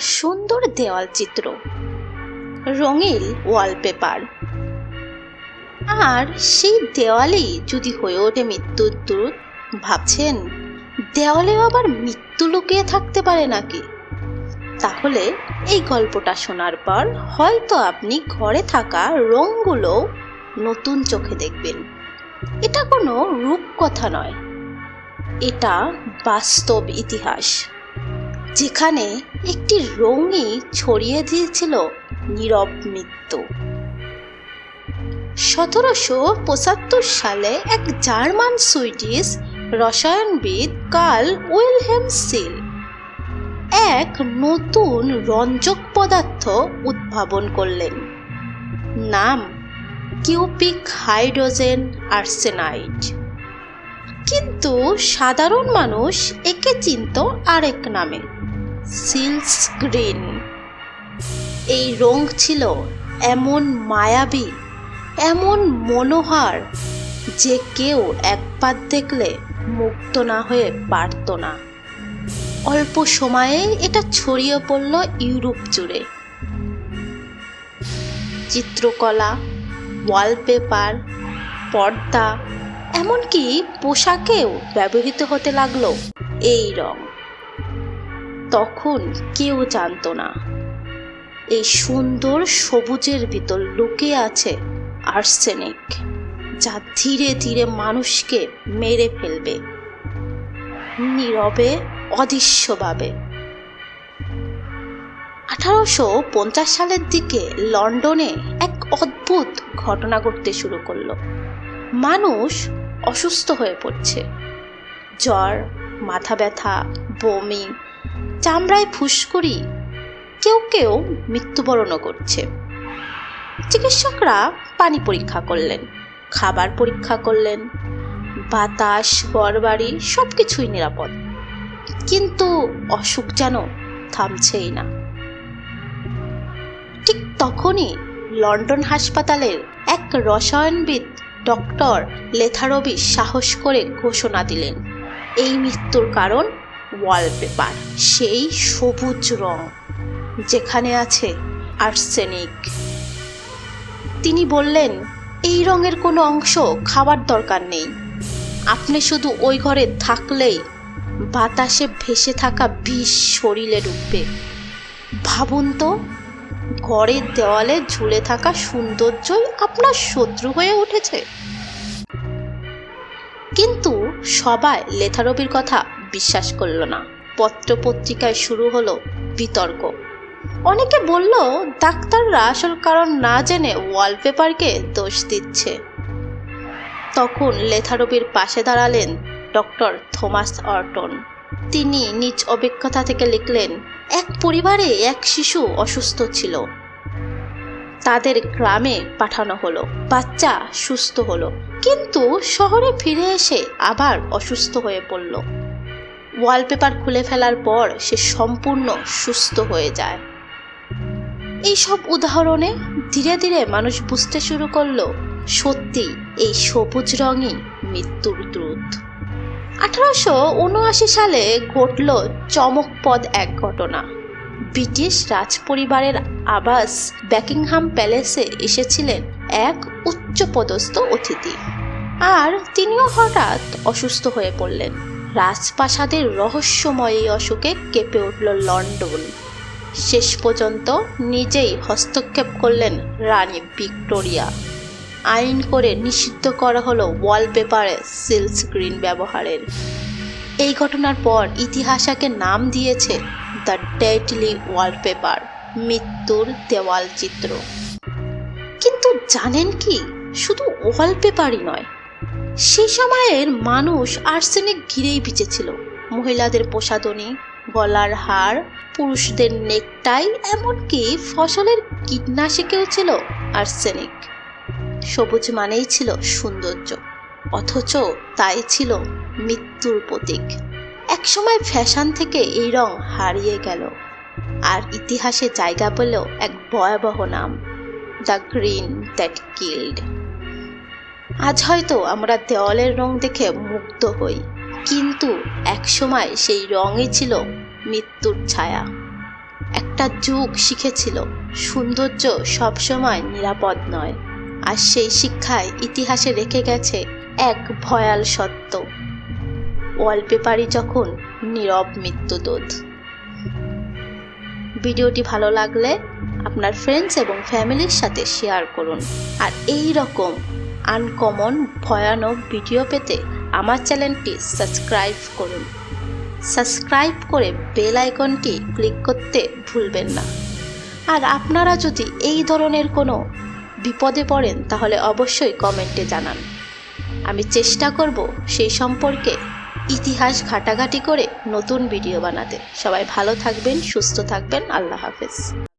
সুন্দর দেওয়াল চিত্র। রঙিল ওয়ালপেপার আর সেই দেওয়ালেই যদি হয়ে ওঠে মৃত্যুর দূত, ভাবছেন, দেওয়ালেও আবার মৃত্যু লুকিয়ে থাকতে পারে নাকি? তাহলে এই গল্পটা শোনার পর হয়তো আপনি ঘরে থাকা রঙগুলো নতুন চোখে দেখবেন। এটা কোনো রূপকথা নয়। এটা বাস্তব ইতিহাস। যেখানে একটি রঙই ছড়িয়ে দিয়েছিল নীরব মৃত্যু। সতেরোশো পঁচাত্তর সালে এক জার্মান সুইডিশ রসায়নবিদ কার্ল উইলহেম সিল এক নতুন রঞ্জক পদার্থ উদ্ভাবন করলেন, নাম কিউপিক হাইড্রোজেন আর্সেনাইড। কিন্তু সাধারণ মানুষ একে চিনত আরেক নামে। সিলস গ্রিন এই রং ছিল এমন মায়াবী, এমন মনোহার যে কেউ একবার দেখলে মুক্ত না হয়ে পারত না। অল্প সময়ে এটা ছড়িয়ে পড়ল ইউরোপ জুড়ে। চিত্রকলা, ওয়ালপেপার, পর্দা, এমনকি পোশাকেও ব্যবহৃত হতে লাগল এই রং। তখন কেউ জানতো না। এই সুন্দর সবুজের ভিতর লুকিয়ে আছে আর্সেনিক, যা ধীরে ধীরে মানুষকে মেরে ফেলবে। নীরবে, অদৃশ্যভাবে। আঠারোশো পঞ্চাশ সালের দিকে লন্ডনে এক অদ্ভুত ঘটনা ঘটতে শুরু করল। মানুষ অসুস্থ হয়ে পড়ছে। জ্বর, মাথা ব্যথা, বমি চামড়ায় ফুসকুড়ি কেউ কেউ মৃত্যুবরণও করছে। চিকিৎসকরা পানি পরীক্ষা করলেন, খাবার পরীক্ষা করলেন, বাতাস, গড়বাড়ি সব কিছুই নিরাপদ। কিন্তু অসুখ যেন থামছেই না। ঠিক তখনই লন্ডন হাসপাতালের এক রসায়নবিদ ডক্টর লেথারবি সাহস করে ঘোষণা দিলেন, এই মৃত্যুর কারণ ওয়ালপেপার সেই সবুজ রং যেখানে আছে আর্সেনিক। তিনি বললেন, এই রঙের কোনো অংশ খাবার দরকার নেই। আপনি শুধু ওই ঘরে থাকলেই বাতাসে ভেসে থাকা বিষ শরীরে ঢুকবে। ভাবুন তো, ঘরের দেওয়ালে ঝুলে থাকা সৌন্দর্যই আপনার শত্রু হয়ে উঠেছে। কিন্তু সবাই লেথারবির কথা বিশ্বাস করল না। পত্রপত্রিকায় শুরু হলো বিতর্ক। অনেকে বলল, ডাক্তাররা আসল কারণ না জেনে ওয়ালপেপারকে দোষ দিচ্ছে। তখন লেথারবির পাশে দাঁড়ালেন ডক্টর থমাস অর্টন। তিনি নিজ অভিজ্ঞতা থেকে লিখলেন, এক পরিবারে এক শিশু অসুস্থ ছিল। তাদের গ্রামে পাঠানো হলো, বাচ্চা সুস্থ হলো। কিন্তু শহরে ফিরে এসে আবার অসুস্থ হয়ে পড়ল। ওয়ালপেপার খুলে ফেলার পর সে সম্পূর্ণ সুস্থ হয়ে যায়। এই সব উদাহরণে ধীরে ধীরে মানুষ বুঝতে শুরু করল, সত্যি এই সবুজ রঙই মৃত্যুর দ্রুত আঠারোশো উনআশি সালে ঘটল চমকপদ এক ঘটনা। ব্রিটিশ রাজপরিবারের আবাস ব্যাকিংহাম প্যালেসে এসেছিলেন এক উচ্চপদস্থ অতিথি। আর তিনিও হঠাৎ অসুস্থ হয়ে পড়লেন। রাজপ্রাসাদের রহস্যময় এই অসুখে কেঁপে উঠল লন্ডন শেষ পর্যন্ত নিজেই হস্তক্ষেপ করলেন রানী ভিক্টোরিয়া। আইন করে নিষিদ্ধ করা হলো ওয়ালপেপারে সিল্ক স্ক্রিন ব্যবহারের। এই ঘটনার পর ইতিহাসকে নাম দিয়েছে দ্য ডেডলি ওয়ালপেপার, মৃত্যুর দেওয়াল চিত্র। কিন্তু জানেন কি? শুধু ওয়ালপেপারই নয় সেই সময়ের মানুষ আর্সেনিক ঘিরেই বিচেছিল মহিলাদের প্রসাধনী গলার হার, পুরুষদের নেকটাই, এমনকি ফসলের কীটনাশকেও ছিল আর্সেনিক। সবুজ মানেই ছিল সৌন্দর্য, অথচ তাই ছিল মৃত্যুর প্রতীক। একসময় ফ্যাশন থেকে এই রং হারিয়ে গেল, আর ইতিহাসে জায়গা পেল এক ভয়াবহ নাম, দ্য গ্রিন দ্যাট কিল্ড। আজ হয়তো আমরা দেওয়ালের রং দেখে মুগ্ধ হই। কিন্তু একসময় সেই রঙই ছিল মৃত্যুর ছায়া। একটা যুগ শিখেছিল, সৌন্দর্য সবসময় নিরাপদ নয়। আর সেই শিক্ষায় ইতিহাসে রেখে গেছে এক ভয়াল সত্য। ওয়ালপেপারই যখন নীরব মৃত্যুদোধ। ভিডিওটি ভালো লাগলে আপনার ফ্রেন্ডস এবং ফ্যামিলির সাথে শেয়ার করুন। আর এই রকম আনকমন, ভয়ানক ভিডিও পেতে আমার চ্যানেলটি সাবস্ক্রাইব করুন। সাবস্ক্রাইব করে বেল আইকনটি ক্লিক করতে ভুলবেন না। আর আপনারা যদি এই ধরনের কোনো বিপদে পড়েন, তাহলে অবশ্যই কমেন্টে জানান। আমি চেষ্টা করব সেই সম্পর্কে ইতিহাস ঘাটাঘাটি করে নতুন ভিডিও বানাতে। সবাই ভালো থাকবেন, সুস্থ থাকবেন। আল্লাহ হাফেজ।